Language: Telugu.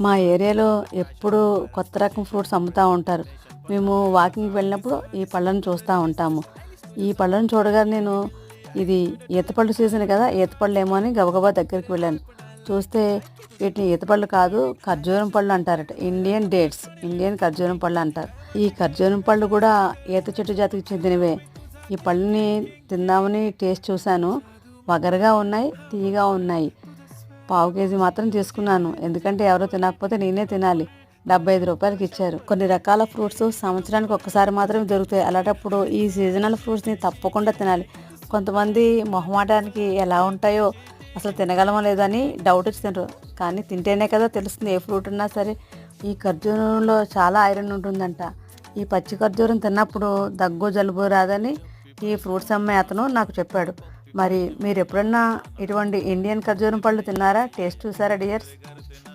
మా ఏరియాలో ఎప్పుడు కొత్త రకం ఫ్రూట్స్ అమ్ముతూ ఉంటారు. మేము వాకింగ్కి వెళ్ళినప్పుడు ఈ పళ్ళను చూస్తూ ఉంటాము. ఈ పళ్ళను చూడగానే నేను ఇది ఈతపళ్ళు సీజన్ కదా ఈతపళ్ళు ఏమో అని గబగబా దగ్గరికి వెళ్ళాను. చూస్తే వీటిని ఈతపళ్ళు కాదు ఖర్జూరం పళ్ళు అంటారట. ఇండియన్ డేట్స్ ఇండియన్ ఖర్జూరం పళ్ళు అంటారు. ఈ ఖర్జూరం పళ్ళు కూడా ఈత చెట్టు జాతికి చెందినవే. ఈ పళ్ళని తిందామని టేస్ట్ చూశాను. వగరగా ఉన్నాయి తీయగా ఉన్నాయి. పావు కేజీ మాత్రం తీసుకున్నాను. ఎందుకంటే ఎవరో తినకపోతే నేనే తినాలి. డెబ్బై ఐదు రూపాయలకి ఇచ్చారు. కొన్ని రకాల ఫ్రూట్స్ సంవత్సరానికి ఒక్కసారి మాత్రమే దొరుకుతాయి. అలాంటప్పుడు ఈ సీజనల్ ఫ్రూట్స్ని తప్పకుండా తినాలి. కొంతమంది మొహమాటానికి ఎలా ఉంటాయో అసలు తినగలమో లేదని డౌట్ వచ్చి తినరు కానీ తింటేనే కదా తెలుస్తుంది ఏ ఫ్రూట్ ఉన్నా సరే. ఈ ఖర్జూరంలో చాలా ఐరన్ ఉంటుందంట. ఈ పచ్చి ఖర్జూరం తిన్నప్పుడు దగ్గు జలుబు రాదని ఈ ఫ్రూట్స్ అమ్మే అతను నాకు చెప్పాడు. మరి మీరు ఎప్పుడన్నా ఇటువంటి ఇండియన్ ఖర్జూరం పళ్ళు తిన్నారా? టేస్ట్ చూసారా డియర్స్?